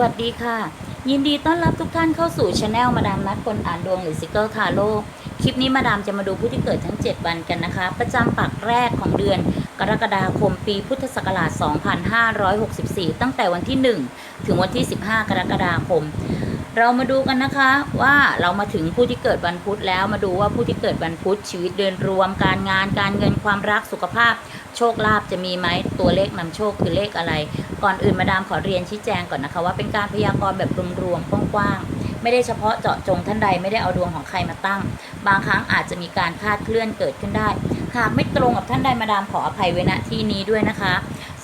วัสดีค่ะ ยินดีต้อนรับทุกท่านเข้าสู่ช anel มาดามนัดคนอ่านดวงหรือซิกเกิลคาโลคลิปนี้มาดามจะมาดูผู้ที่เกิดทั้ง 7 วันกันนะคะ ประจำปักแรกของเดือน กรกฎาคมปีพุทธศักราช 2564 ตั้งแต่วันที่ 1 ถึงวันที่ 15 กรกฎาคม เรามาดูกันนะคะว่าเรามาถึงผู้ที่เกิดวันพุธแล้วมาดูว่าผู้ที่เกิดวันพุธชีวิตเดินรวม การงานการเงินความรักสุขภาพ โชคลาภจะมีไหมตัวเลขนำโชคคือเลขอะไร ก่อนอื่นมาดามขอเรียนชี้แจงก่อนนะคะว่าเป็นการพยากรณ์แบบรวมๆกว้างๆไม่ได้เฉพาะเจาะจงท่านใดไม่ได้เอาดวงของใครมาตั้ง บางครั้งอาจจะมีการคาดเคลื่อนเกิดขึ้นได้หากไม่ตรงกับท่านใดมาดามขออภัยไว้ณที่นี้ด้วยนะคะ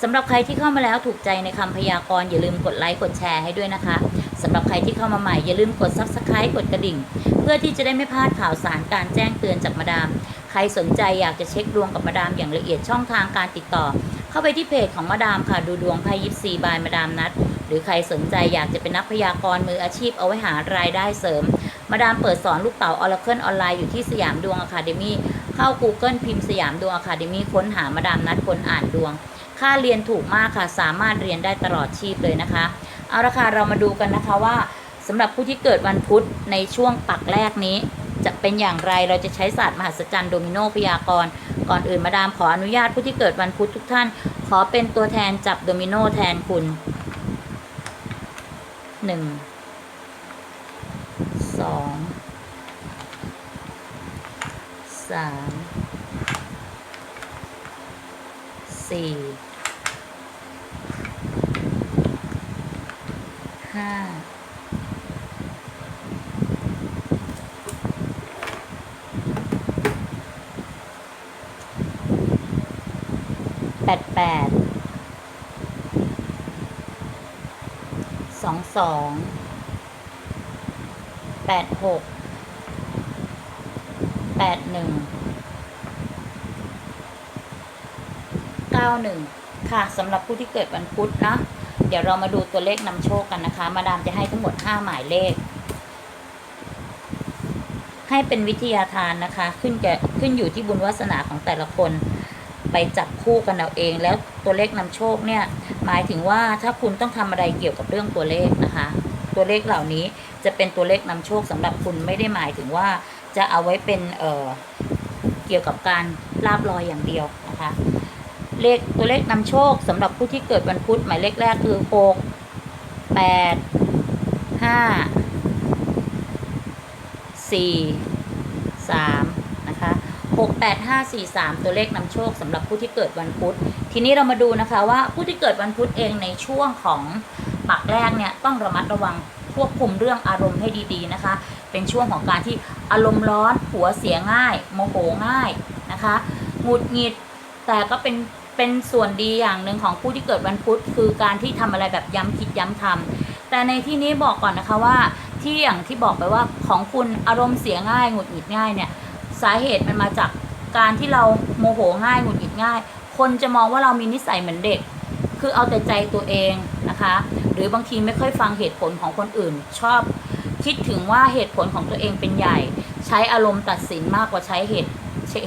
สำหรับใครที่เข้ามาแล้วถูกใจในคำพยากรณ์อย่าลืมกดไลค์กดแชร์ให้ด้วยนะคะสำหรับใครที่เข้ามาใหม่อย่าลืมกด subscribe กดกระดิ่ง เพื่อที่จะได้ไม่พลาดข่าวสารการแจ้งเตือนจากมาดาม ใครสนใจอยากจะเช็คดวงกับมาดามอย่างละเอียดช่องทางการติดต่อ เข้าไปที่เพจของมาดามค่ะ ดูดวงไพ่ยิปซีบายมาดามนัด หรือใครสนใจอยากจะเป็นนักพยากรณ์มืออาชีพเอาไว้หารายได้เสริม มาดามเปิดสอนลูกเต๋าออร์เคิลออนไลน์อยู่ที่สยามดวงอะคาเดมี่เข้า Google พิมพ์สยามดวงอะคาเดมี่ค้นหามาดามนัดคนอ่านดวง ค่าเรียนถูกมากค่ะ สามารถเรียนได้ตลอดชีพเลยนะคะ เอาละค่ะเรามาดูกันนะคะว่าสำหรับผู้ที่เกิดวันพุธในช่วงปักแรกนี้ จะเป็นอย่างไรเราจะใช้ศาสตร์มหัศจรรย์โดมิโนพยากรณ์ก่อนอื่นมาดามขออนุญาตผู้ที่เกิดวันพุธทุกท่าน ขอเป็นตัวแทนจับโดมิโนแทนคุณหนึ่งสองสามสี่ห้า แปดแปดสองสองแปดหกแปดหนึ่งเก้าหนึ่งค่ะสำหรับผู้ที่เกิดวันพุธนะ เดี๋ยวเรามาดูตัวเลขนำโชคกันนะคะ มาดามจะให้ทั้งหมด5หมายเลข ให้เป็นวิทยาทานนะคะ ขึ้นแกขึ้นอยู่ที่บุญวาสนาของแต่ละคน ไปจับคู่กันเอาเอง แล้วตัวเลขนำโชคเนี่ยหมายถึงว่าถ้าคุณต้องทำอะไรเกี่ยวกับเรื่องตัวเลขนะคะ ตัวเลขเหล่านี้จะเป็นตัวเลขนำโชคสำหรับคุณไม่ได้หมายถึงว่าจะเอาไว้เป็นเอ่อเกี่ยวกับการลาบลอยอย่างเดียวนะคะเลขตัวเลขนำโชคสำหรับผู้ที่เกิดวันพุธหมายเลขแรกคือหกแปดห้าสี่สาม นะคะหกแปดห้าสี่สามตัวเลขนำโชคสำหรับผู้ที่เกิดวันพุธ ทีนี้เรามาดูนะคะว่าผู้ที่เกิดวันพุธเองในช่วงของปักแรกเนี่ยต้องระมัดระวังควบคุมเรื่องอารมณ์ให้ดีๆนะคะ เป็นช่วงของการที่อารมณ์ร้อนหัวเสียง่าย โมโหง่ายนะคะหงุดหงิดแต่ก็เป็นเป็นส่วนดีอย่างหนึ่งของผู้ที่เกิดวันพุธ คือการที่ทำอะไรแบบย้ำคิดย้ำทำแต่ในที่นี้บอกก่อนนะคะว่าที่อย่างที่บอกไปว่าของคุณอารมณ์เสียง่ายหงุดหงิดง่ายเนี่ย สาเหตุมันมาจากการที่เราโมโหง่ายหงุดหงิดง่าย คนจะมองว่าเรามีนิสัยเหมือนเด็ก คือเอาแต่ใจตัวเองนะคะ หรือบางทีไม่ค่อยฟังเหตุผลของคนอื่น ชอบคิดถึงว่าเหตุผลของตัวเองเป็นใหญ่ ใช้อารมณ์ตัดสินมากกว่าใช้เหตุ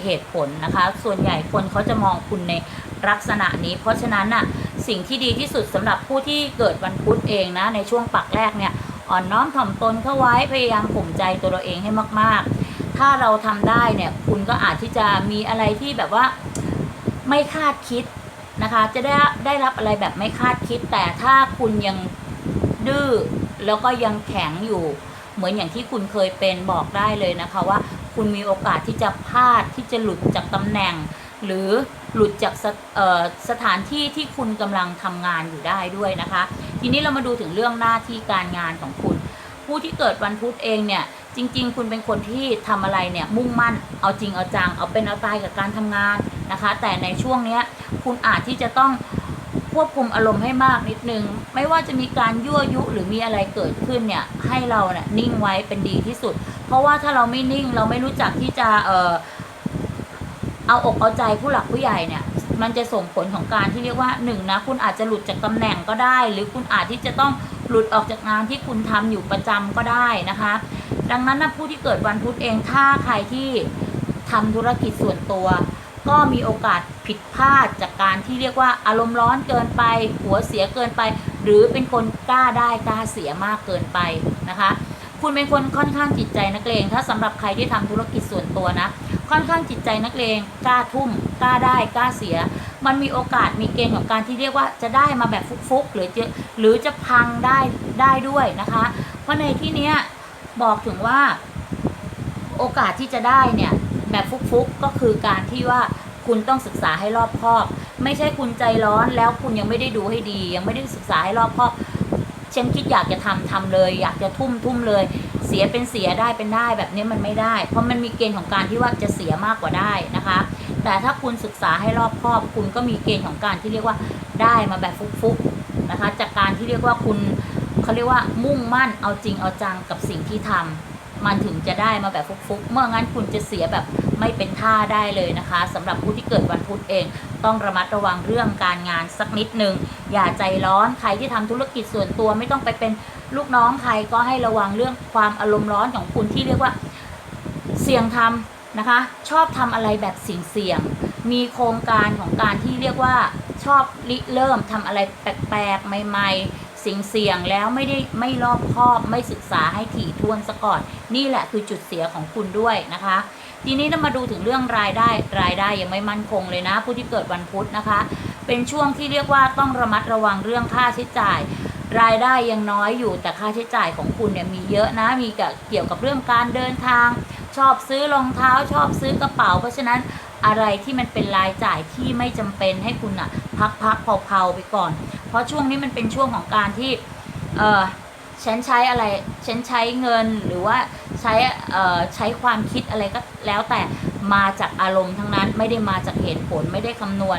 เหตุผลนะคะ ส่วนใหญ่คนเขาจะมองคุณในลักษณะนี้ เพราะฉะนั้นน่ะสิ่งที่ดีที่สุดสำหรับผู้ที่เกิดวันพุธเองนะในช่วงปักแรกเนี่ยอ่อนน้อมถ่อมตนเข้าไว้พยายามข่มใจตัวเราเองให้มากๆ ถ้าเราทำได้เนี่ย คุณก็อาจที่จะมีอะไรที่แบบว่าไม่คาดคิดนะคะ จะได้ได้รับอะไรแบบไม่คาดคิด แต่ถ้าคุณยังดื้อแล้วก็ยังแข็งอยู่ เหมือนอย่างที่คุณเคยเป็นบอกได้เลยนะคะว่าคุณมีโอกาสที่จะพลาดที่จะหลุดจากตำแหน่ง หรือหลุดจากสสถานที่ที่คุณกำลังทำงานอยู่ได้ด้วยนะคะ ทีนี้เรามาดูถึงเรื่องหน้าที่การงานของคุณ ผู้ที่เกิดวันพุธเองเนี่ย จริง ๆ คุณเป็นคนที่ทำอะไรเนี่ยมุ่งมั่น เอาจริงเอาจัง เอาเป็นเอาตายกับการทำงานนะคะ แต่ในช่วงเนี้ยคุณอาจที่จะต้องควบคุมอารมณ์ให้มากนิดนึง ไม่ว่าจะมีการยั่วยุหรือมีอะไรเกิดขึ้นเนี่ยให้เราเนี่ยนิ่งไว้เป็นดีที่สุด เพราะว่าถ้าเราไม่นิ่งเราไม่รู้จักที่จะเออเอาอกเอาใจผู้หลักผู้ใหญ่เนี่ยมันจะส่งผลของการที่เรียกว่าหนึ่งนะคุณอาจจะหลุดจากตำแหน่งก็ได้ หรือคุณอาจที่จะต้องหลุดออกจากงานที่คุณทำอยู่ประจำก็ได้นะคะ ดังนั้นนะผู้ที่เกิดวันพุธเองถ้าใครที่ทำธุรกิจส่วนตัว ก็มีโอกาสผิดพลาดจากการที่เรียกว่าอารมณ์ร้อนเกินไป หัวเสียเกินไป หรือเป็นคนกล้าได้กล้าเสียมากเกินไปนะคะ คุณเป็นคนค่อนข้างจิตใจนักเลง ถ้าสำหรับใครที่ทำธุรกิจส่วนตัวนะ ค่อนข้างจิตใจนักเลงกล้าทุ่มกล้าได้กล้าเสีย มันมีโอกาสมีเกณฑ์ของการที่เรียกว่าจะได้มาแบบฟุกๆหรือจะหรือจะพังได้ได้ด้วยนะคะ เพราะในที่เนี้ย บอกถึงว่าโอกาสที่จะได้เนี่ย แบบฟุกๆก็คือการที่ว่าคุณต้องศึกษาให้รอบคอบ ไม่ใช่คุณใจร้อนแล้วคุณยังไม่ได้ดูให้ดี ยังไม่ได้ศึกษาให้รอบคอบฉันคิดอยากจะทำทำเลย อยากจะทุ่มทุ่มเลย เสียเป็นเสียได้เป็นได้แบบนี้มันไม่ได้ เพราะมันมีเกณฑ์ของการที่ว่าจะเสียมากกว่าได้นะคะ แต่ถ้าคุณศึกษาให้รอบคอบ คุณก็มีเกณฑ์ของการที่เรียกว่าได้มาแบบฟุกๆนะคะ จากการที่เรียกว่าคุณ เขาเรียกว่ามุ่งมั่นเอาจริงเอาจังกับสิ่งที่ทำมันถึงจะได้มาแบบฟุกๆ เมื่องั้นคุณจะเสียแบบไม่เป็นท่าได้เลยนะคะสำหรับผู้ที่เกิดวันพุธเอง ต้องระมัดระวังเรื่องการงานสักนิดหนึ่งอย่าใจร้อนใครที่ทำธุรกิจส่วนตัวไม่ต้องไปเป็นลูกน้องใครก็ให้ระวังเรื่องความอารมณ์ร้อนของคุณที่เรียกว่าเสี่ยงทำนะคะ ชอบทำอะไรแบบเสี่ยงๆมีโครงการของการที่เรียกว่าชอบริเริ่มทำอะไรแปลกๆใหม่ ๆ สิ่งเสี่ยงแล้วไม่ได้ไม่รอบคอบไม่ศึกษาให้ถี่ถ้วนซะก่อน นี่แหละคือจุดเสียของคุณด้วยนะคะ ทีนี้เรามาดูถึงเรื่องรายได้รายได้ยังไม่มั่นคงเลยนะ ผู้ที่เกิดวันพุธนะคะ เป็นช่วงที่เรียกว่าต้องระมัดระวังเรื่องค่าใช้จ่าย รายได้ยังน้อยอยู่แต่ค่าใช้จ่ายของคุณเนี่ยมีเยอะนะมีกับเกี่ยวกับเรื่องการเดินทาง ชอบซื้อรองเท้าชอบซื้อกระเป๋า เพราะฉะนั้นอะไรที่มันเป็นรายจ่ายที่ไม่จำเป็นให้คุณอะพักพักๆเผาๆไปก่อน เพราะช่วงนี้มันเป็นช่วงของการที่เออฉันใช้อะไรฉันใช้เงินหรือว่าใช้เอ่อใช้ความคิดอะไรก็แล้วแต่มาจากอารมณ์ทั้งนั้นไม่ได้มาจากเหตุผลไม่ได้คำนวณ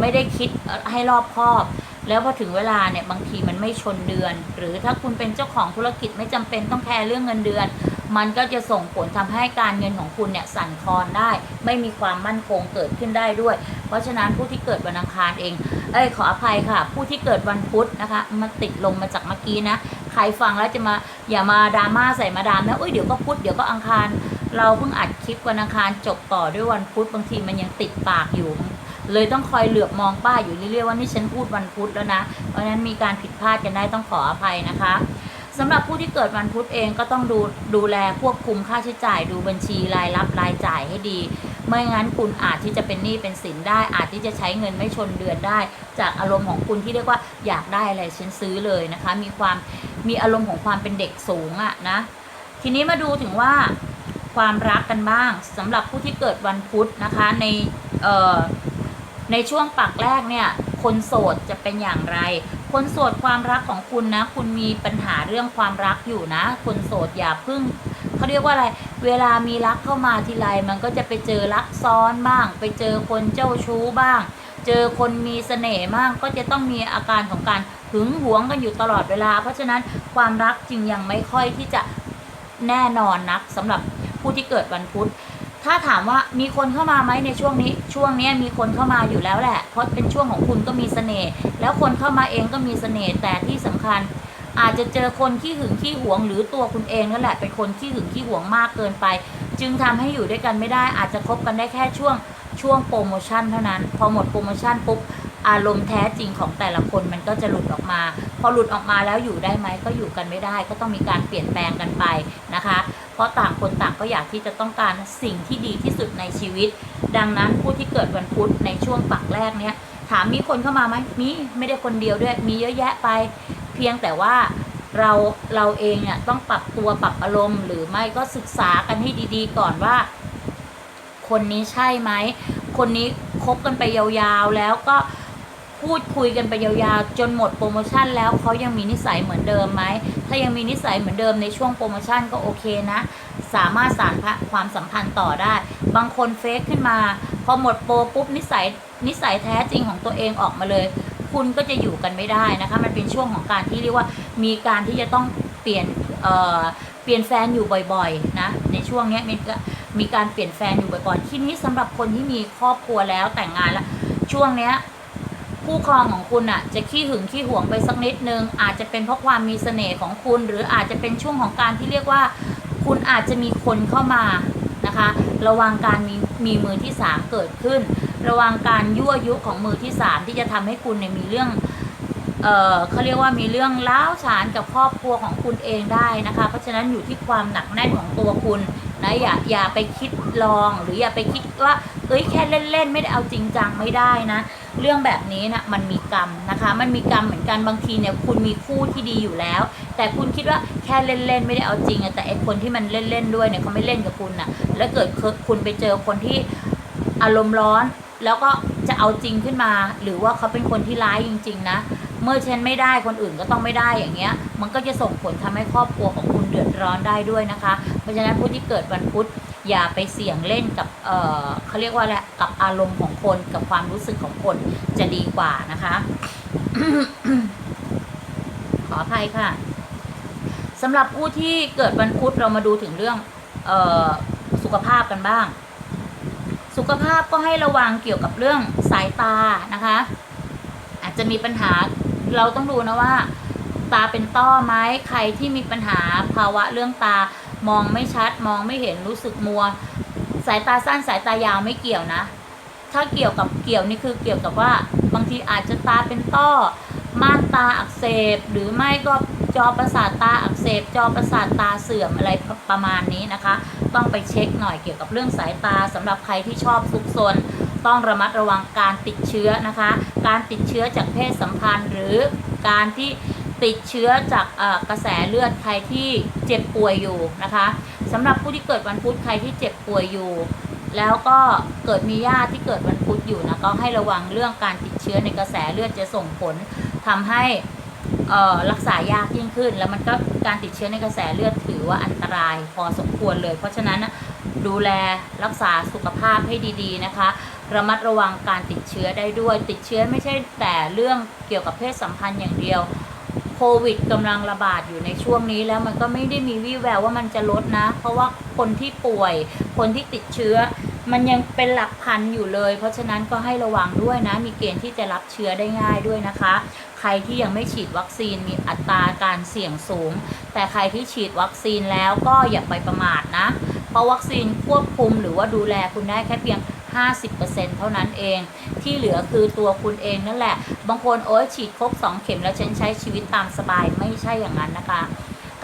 ไม่ได้คิดให้รอบคอบ แล้วพอถึงเวลาเนี่ยบางทีมันไม่ชนเดือน หรือถ้าคุณเป็นเจ้าของธุรกิจไม่จำเป็นต้องแคร์เรื่องเงินเดือน มันก็จะส่งผลทำให้การเงินของคุณเนี่ยสั่นคลอนได้ ไม่มีความมั่นคงเกิดขึ้นได้ด้วย เพราะฉะนั้นผู้ที่เกิดวันอังคารเอง เอ้ยขออภัยค่ะ ผู้ที่เกิดวันพุธนะคะมันติดลมมาจากเมื่อกี้นะใครฟังแล้วจะมาอย่ามาดราม่าใส่มาดามนะเอ้ยเดี๋ยวก็พุธเดี๋ยวก็อังคาร เราเพิ่งอัดคลิปวันอังคารจบต่อด้วยวันพุธบางทีมันยังติดปากอยู่ เลยต้องคอยเหลือบมองป้าอยู่เรื่อยๆว่านี่ฉันพูดวันพุธแล้วนะ เพราะฉะนั้นมีการผิดพลาดกันได้ต้องขออภัยนะคะสำหรับผู้ที่เกิดวันพุธเองก็ต้องดูดูแลควบคุมค่าใช้จ่ายดูบัญชีรายรับรายจ่ายให้ดี ไม่งั้นคุณอาจที่จะเป็นหนี้เป็นสินได้ อาจที่จะใช้เงินไม่ชนเดือนได้ จากอารมณ์ของคุณที่เรียกว่าอยากได้อะไรฉันซื้อเลยนะคะ มีความมีอารมณ์ของความเป็นเด็กสูงอะนะ ทีนี้มาดูถึงว่าความรักกันบ้างสำหรับผู้ที่เกิดวันพุธนะคะในเอ่อ ในช่วงปักแรกเนี่ยคนโสดจะเป็นอย่างไร คนโสดความรักของคุณนะ คุณมีปัญหาเรื่องความรักอยู่นะ คนโสดอย่าเพึ่งเขาเรียกว่าอะไร เวลามีรักเข้ามาทีไรมันก็จะไปเจอรักซ้อนบ้าง ไปเจอคนเจ้าชู้บ้าง เจอคนมีเสน่ห์มากก็จะต้องมีอาการของการหึงหวงกันอยู่ตลอดเวลา เพราะฉะนั้นความรักจึงยังไม่ค่อยที่จะแน่นอนนักสำหรับผู้ที่เกิดวันพุธ ถ้าถามว่ามีคนเข้ามาไหมในช่วงนี้ ช่วงนี้มีคนเข้ามาอยู่แล้วแหละ เพราะเป็นช่วงของคุณก็มีเสน่ห์แล้วคนเข้ามาเองก็มีเสน่ห์แต่ที่สำคัญ อาจจะเจอคนขี้หึงขี้หวงหรือตัวคุณเองนั่นแหละเป็นคนขี้หึงขี้หวงมากเกินไป จึงทำให้อยู่ด้วยกันไม่ได้ อาจจะคบกันได้แค่ช่วงช่วงโปรโมชั่นเท่านั้น พอหมดโปรโมชั่นปุ๊บอารมณ์แท้จริงของแต่ละคนมันก็จะหลุดออกมา พอหลุดออกมาแล้วอยู่ได้ไหมก็อยู่กันไม่ได้ ก็ต้องมีการเปลี่ยนแปลงกันไปนะคะ เพราะต่างคนต่างก็อยากที่จะต้องการสิ่งที่ดีที่สุดในชีวิต ดังนั้นผู้ที่เกิดวันพุธในช่วงปักแรกเนี้ยถามมีคนเข้ามาไหมมีไม่ได้คนเดียวด้วยมีเยอะแยะไป เพียงแต่ว่าเราเราเองเนี่ยต้องปรับตัวปรับอารมณ์ หรือไม่ก็ศึกษากันให้ดี ๆ ก่อนว่า คนนี้ใช่ไหมคนนี้คบกันไปยาวๆแล้วก็พูดคุยกันไปยาวๆ จนหมดโปรโมชั่นแล้วเขายังมีนิสัยเหมือนเดิมไหม ถ้ายังมีนิสัยเหมือนเดิมในช่วงโปรโมชั่นก็โอเคนะ สามารถสานความสัมพันธ์ต่อได้ บางคนเฟซขึ้นมา พอหมดโปรปุ๊บนิสัยนิสัยแท้จริงของตัวเองออกมาเลย คุณก็จะอยู่กันไม่ได้นะคะ มันเป็นช่วงของการที่เรียกว่ามีการที่จะต้องเปลี่ยนเอ่อเปลี่ยนแฟนอยู่บ่อยๆนะในช่วงนี้มีก็มีการเปลี่ยนแฟนอยู่บ่อยๆทีนี้สำหรับคนที่มีครอบครัวแล้วแต่งงานแล้วช่วงเนี้ย คู่ครองของคุณอะจะขี้หึงขี้หวงไปสักนิดนึง อาจจะเป็นเพราะความมีเสน่ห์ของคุณ หรืออาจจะเป็นช่วงของการที่เรียกว่า คุณอาจจะมีคนเข้ามานะคะ ระวังการมีมีมือที่สามเกิดขึ้น ระวังการยั่วยุของมือที่สามที่จะทำให้คุณเนี่ยมีเรื่องเเออเขาเรียกว่ามีเรื่องเล้าฉานกับครอบครัวของคุณเองได้นะคะ เพราะฉะนั้นอยู่ที่ความหนักแน่นของตัวคุณ นะอย่าอย่าไปคิดลองหรืออย่าไปคิดว่าเอ้ยแค่เล่นๆไม่ได้เอาจริงจังไม่ได้นะ เรื่องแบบนี้นะมันมีกรรมนะคะ มันมีกรรมเหมือนกันบางทีเนี่ยคุณมีคู่ที่ดีอยู่แล้ว แต่คุณคิดว่าแค่เล่นๆไม่ได้เอาจริงอะแต่ไอคนที่มันเล่นๆด้วยเนี่ยเขาไม่เล่นกับคุณนะแล้วเกิดคุณไปเจอคนที่อารมณ์ร้อนแล้วก็จะเอาจริงขึ้นมา หรือว่าเขาเป็นคนที่ร้ายจริง ๆ นะ เมื่อฉันไม่ได้คนอื่นก็ต้องไม่ได้อย่างเงี้ย มันก็จะส่งผลทำให้ครอบครัวของคุณเดือดร้อนได้ด้วยนะคะ เพราะฉะนั้นผู้ที่เกิดวันพุธอย่าไปเสี่ยงเล่นกับเออเขาเรียกว่าอะไรกับอารมณ์ของคนกับความรู้สึกของคนจะดีกว่านะคะ ขออภัยค่ะสำหรับผู้ที่เกิดวันพุธเรามาดูถึงเรื่องเออสุขภาพกันบ้าง สุขภาพก็ให้ระวังเกี่ยวกับเรื่องสายตานะคะ อาจจะมีปัญหา เราต้องดูนะว่า ตาเป็นต้อไหมใครที่มีปัญหาภาวะเรื่องตามองไม่ชัด มองไม่เห็นรู้สึกมัว สายตาสั้นสายตายาวไม่เกี่ยวนะ ถ้าเกี่ยวกับเกี่ยวนี่คือเกี่ยวกับว่า บางทีอาจจะตาเป็นต้อม่านตาอักเสบ หรือไม่ก็จอประสาทตาอักเสบ จอประสาทตาเสื่อมอะไรประมาณนี้นะคะ ต้องไปเช็คหน่อยเกี่ยวกับเรื่องสายตาสำหรับใครที่ชอบซุกซน ต้องระมัดระวังการติดเชื้อนะคะ การติดเชื้อจากเพศสัมพันธ์ หรือการที่ติดเชื้อจากกระแสเลือดใครที่เจ็บป่วยอยู่นะคะสำหรับผู้ที่เกิดวันพุธใครที่เจ็บป่วยอยู่ แล้วก็เกิดมีญาติที่เกิดวันพุธอยู่นะก็ให้ระวังเรื่องการติดเชื้อในกระแสเลือดจะส่งผลทำให้รักษายากยิ่งขึ้น แล้วมันก็การติดเชื้อในกระแสเลือดถือว่าอันตรายพอสมควรเลย เพราะฉะนั้นดูแลรักษาสุขภาพให้ดี ๆ นะคะ ระมัดระวังการติดเชื้อได้ด้วย ติดเชื้อไม่ใช่แต่เรื่องเกี่ยวกับเพศสัมพันธ์อย่างเดียวโควิดกำลังระบาดอยู่ในช่วงนี้แล้วมันก็ไม่ได้มีวี่แววว่ามันจะลดนะ เพราะว่าคนที่ป่วย คนที่ติดเชื้อ มันยังเป็นหลักพันอยู่เลย เพราะฉะนั้นก็ให้ระวังด้วยนะ มีเกณฑ์ที่จะรับเชื้อได้ง่ายด้วยนะคะ ใครที่ยังไม่ฉีดวัคซีนมีอัตราการเสี่ยงสูง แต่ใครที่ฉีดวัคซีนแล้วก็อย่าไปประมาทนะ เพราะวัคซีนควบคุมหรือว่าดูแลคุณได้แค่เพียง 50%เท่านั้นเอง ที่เหลือคือตัวคุณเองนั่นแหละ บางคนโอ้ยฉีดครบ 2 เข็มแล้วฉันใช้ชีวิตตามสบายไม่ใช่อย่างนั้นนะคะ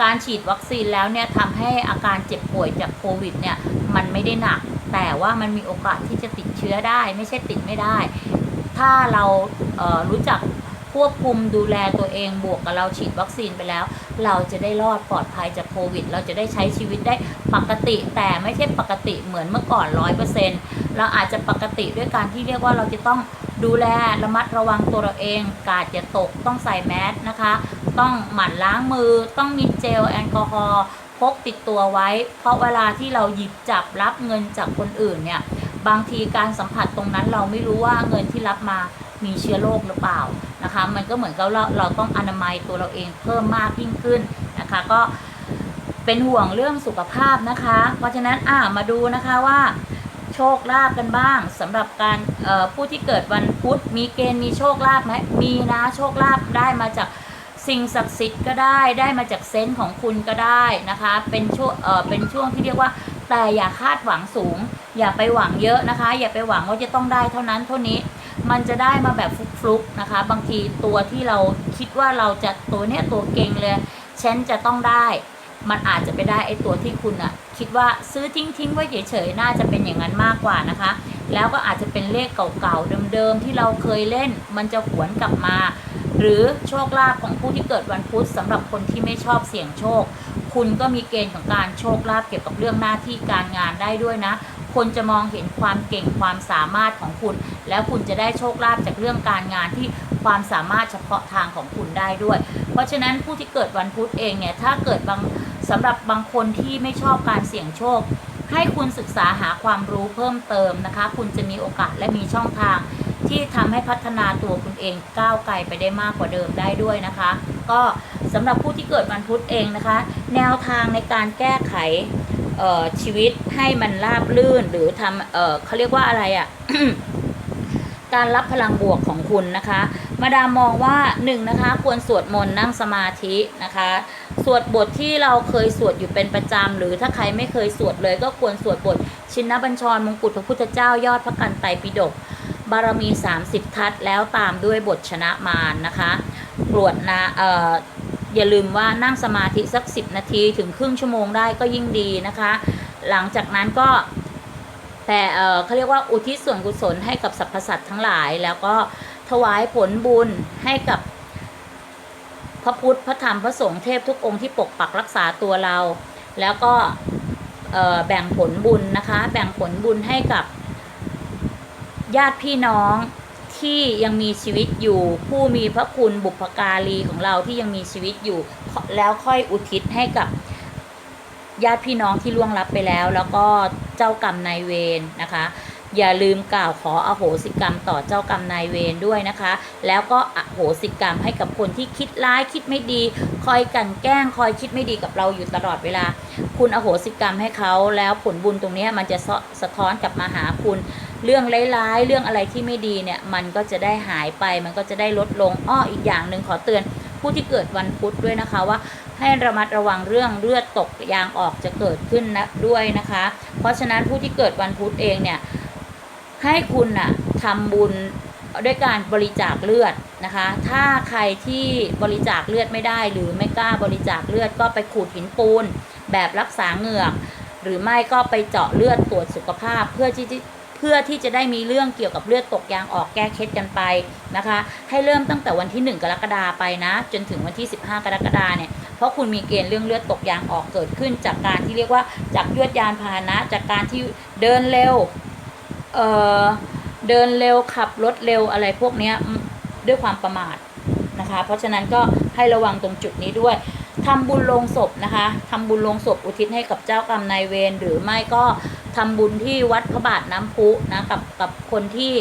การฉีดวัคซีนแล้วเนี่ยทำให้อาการเจ็บป่วยจากโควิดเนี่ยมันไม่ได้หนัก แต่ว่ามันมีโอกาสที่จะติดเชื้อได้ ไม่ใช่ติดไม่ได้ ถ้าเราเรู้จัก ควบคุมดูแลตัวเองบวกกับเราฉีดวัคซีนไปแล้ว เราจะได้รอดปลอดภัยจากโควิด เราจะได้ใช้ชีวิตได้ปกติ แต่ไม่ใช่ปกติเหมือนเมื่อก่อนร้อยเปอร์เซ็นต์เราอาจจะปกติด้วยการที่เรียกว่าเราจะต้องดูแลระมัดระวังตัวเราเอง กาดจะตกต้องใส่แมสนะคะ ต้องหมั่นล้างมือ ต้องมีเจลแอลกอฮอล์พกติดตัวไว้ เพราะเวลาที่เราหยิบจับรับเงินจากคนอื่นเนี่ยบางทีการสัมผัสตรงนั้นเราไม่รู้ว่าเงินที่รับมา มีเชื้อโรคหรือเปล่านะคะ มันก็เหมือนกับเราเราต้องอนามัยตัวเราเองเพิ่มมากยิ่งขึ้นนะคะ ก็เป็นห่วงเรื่องสุขภาพนะคะ เพราะฉะนั้นอ่ามาดูนะคะว่าโชคลาภกันบ้างสำหรับการผู้ที่เกิดวันพุธมีเกณฑ์มีโชคลาภไหมมีนะโชคลาภได้มาจากสิ่งศักดิ์สิทธิ์ก็ได้ได้มาจากเซนส์ของคุณก็ได้นะคะ เป็นช่วงเออเป็นช่วงที่เรียกว่า แต่อย่าคาดหวังสูง อย่าไปหวังเยอะนะคะ อย่าไปหวังว่าจะต้องได้เท่านั้นเท่านี้ มันจะได้มาแบบฟลุกๆนะคะ บางทีตัวที่เราคิดว่าเราจะตัวเนี้ยตัวเก่งเลยฉันจะต้องได้ มันอาจจะไปได้ไอตัวที่คุณอะคิดว่าซื้อทิ้งทิ้งไว้เฉยๆน่าจะเป็นอย่างนั้นมากกว่านะคะ แล้วก็อาจจะเป็นเลขเก่าๆเดิมๆที่เราเคยเล่น มันจะหวนกลับมา หรือโชคลาภของผู้ที่เกิดวันพุธสำหรับคนที่ไม่ชอบเสี่ยงโชค คุณก็มีเกณฑ์ของการโชคลาภเกี่ยวกับเรื่องหน้าที่การงานได้ด้วยนะ คนจะมองเห็นความเก่งความสามารถของคุณ แล้วคุณจะได้โชคลาภจากเรื่องการงานที่ความสามารถเฉพาะทางของคุณได้ด้วย เพราะฉะนั้นผู้ที่เกิดวันพุธเองเนี่ยถ้าเกิดบางสำหรับบางคนที่ไม่ชอบการเสี่ยงโชค ให้คุณศึกษาหาความรู้เพิ่มเติมนะคะ คุณจะมีโอกาสและมีช่องทางที่ทำให้พัฒนาตัวคุณเองก้าวไกลไปได้มากกว่าเดิมได้ด้วยนะคะ ก็สำหรับผู้ที่เกิดวันพุธเองนะคะ แนวทางในการแก้ไข ชีวิตให้มันราบลื่นหรือทำเเขาเรียกว่าอะไรอะ่ะ การรับพลังบวกของคุณนะคะ มาดามมองว่าหนึ่งนะคะ ควรสวดมนต์นั่งสมาธินะคะสวดบทที่เราเคยสวดอยู่เป็นประจำ หรือถ้าใครไม่เคยสวดเลย ก็ควรสวดบท ชินนบัญชรมงกุฎพระพุทธเจ้ายอดพระกันไตรปิฎกบารมี 30 ทัศแล้วตามด้วยบทชนะมารนนะคะกรวดนะเอ่อ อย่าลืมว่านั่งสมาธิสัก 10 นาทีถึงครึ่งชั่วโมงได้ก็ยิ่งดีนะคะ หลังจากนั้นก็แต่เออเขาเรียกว่าอุทิศส่วนกุศลให้กับสรรพสัตว์ทั้งหลาย แล้วก็ถวายผลบุญให้กับพระพุทธพระธรรมพระสงฆ์เทพทุกองค์ที่ปกปักรักษาตัวเรา แล้วก็แบ่งผลบุญนะคะ แบ่งผลบุญให้กับญาติพี่น้อง ที่ยังมีชีวิตอยู่ ผู้มีพระคุณบุพการีของเราที่ยังมีชีวิตอยู่ แล้วค่อยอุทิศให้กับญาติพี่น้องที่ล่วงลับไปแล้ว แล้วก็เจ้ากรรมนายเวรนะคะ อย่าลืมกล่าวขออโหสิกรรมต่อเจ้ากรรมนายเวรด้วยนะคะ แล้วก็อโหสิกรรมให้กับคนที่คิดร้ายคิดไม่ดี คอยกันแกล้งคอยคิดไม่ดีกับเราอยู่ตลอดเวลา คุณอโหสิกรรมให้เขาแล้วผลบุญตรงนี้มันจะสะสะท้อนกลับมาหาคุณเรื่องร้ายๆ เรื่องอะไรที่ไม่ดีเนี่ย มันก็จะได้หายไป มันก็จะได้ลดลง อ้อ อีกอย่างหนึ่งขอเตือนผู้ที่เกิดวันพุธด้วยนะคะว่า ให้ระมัดระวังเรื่องเลือดตกยางออกจะเกิดขึ้นนะด้วยนะคะ เพราะฉะนั้นผู้ที่เกิดวันพุธเองเนี่ย ให้คุณน่ะทำบุญด้วยการบริจาคเลือดนะคะ ถ้าใครที่บริจาคเลือดไม่ได้ หรือไม่กล้าบริจาคเลือดก็ไปขูดหินปูน แบบรักษาเหงือก หรือไม่ก็ไปเจาะเลือดตรวจสุขภาพเพื่อที่จะเพื่อที่จะได้มีเรื่องเกี่ยวกับเลือดตกยางออกแก้เคล็ดกันไปนะคะ ให้เริ่มตั้งแต่วันที่ 1 กรกฎาไปนะ จนถึงวันที่ 15 กรกฎาเนี่ยเพราะคุณมีเกณฑ์เรื่องเลือดตกยางออกเกิดขึ้น จากการที่เรียกว่าจากยวดยานพาหนะ จากการที่เดินเร็ว เอ่อเดินเร็วขับรถเร็วอะไรพวกเนี้ยด้วยความประมาทนะคะ เพราะฉะนั้นก็ให้ระวังตรงจุดนี้ด้วยทำบุญลงศพนะคะทำบุญลงศพอุทิศให้กับเจ้ากรรมนายเวรหรือไม่ก็ทำบุญที่วัดพระบาทน้ำพุนะกับกับคนที่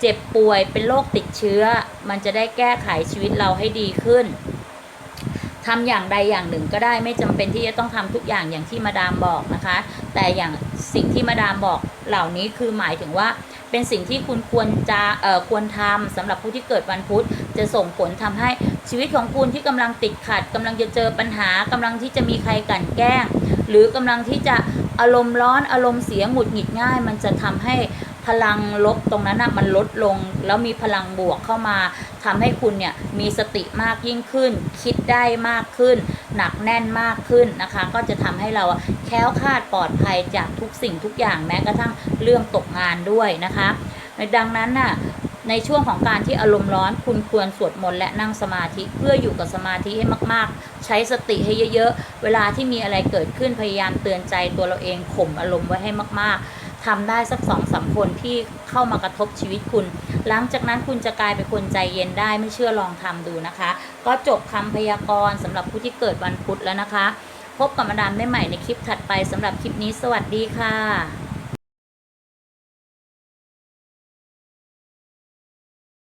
เจ็บป่วยเป็นโรคติดเชื้อ มันจะได้แก้ไขชีวิตเราให้ดีขึ้น ทำอย่างใดอย่างหนึ่งก็ได้ไม่จำเป็นที่จะต้องทำทุกอย่างอย่างที่มาดามบอกนะคะ แต่อย่างสิ่งที่มาดามบอกเหล่านี้คือหมายถึงว่าเป็นสิ่งที่คุณควรจะเอ่อควรทำสำหรับผู้ที่เกิดวันพุธจะส่งผลทำให้ชีวิตของคุณที่กำลังติดขัดกำลังจะเจอปัญหากำลังที่จะมีใครกลั่นแกล้ง หรือกำลังที่จะอารมณ์ร้อนอารมณ์เสียหงุดหงิดง่าย มันจะทำให้ พลังลบตรงนั้นนะมันลดลง แล้วมีพลังบวกเข้ามาทำให้คุณเนี่ยมีสติมากยิ่งขึ้น คิดได้มากขึ้น หนักแน่นมากขึ้นนะคะ ก็จะทำให้เราแค้วคาดปลอดภัยจากทุกสิ่งทุกอย่างแม้กระทั่งเรื่องตกงานด้วยนะคะดังนั้นน่ะในช่วงของการที่อารมณ์ร้อนคุณควรสวดมนต์และนั่งสมาธิเพื่ออยู่กับสมาธิให้มากๆ ใช้สติให้เยอะๆ เวลาที่มีอะไรเกิดขึ้นพยายามเตือนใจตัวเราเองข่มอารมณ์ไว้ให้มากๆ ทำได้สักสองสามคนที่เข้ามากระทบชีวิตคุณ หลังจากนั้นคุณจะกลายเป็นคนใจเย็นได้ไม่เชื่อลองทำดูนะคะ ก็จบคำพยากรณ์สำหรับผู้ที่เกิดวันพุธแล้วนะคะ พบกับมาดามได้ใหม่ในคลิปถัดไปสำหรับคลิปนี้สวัสดีค่ะ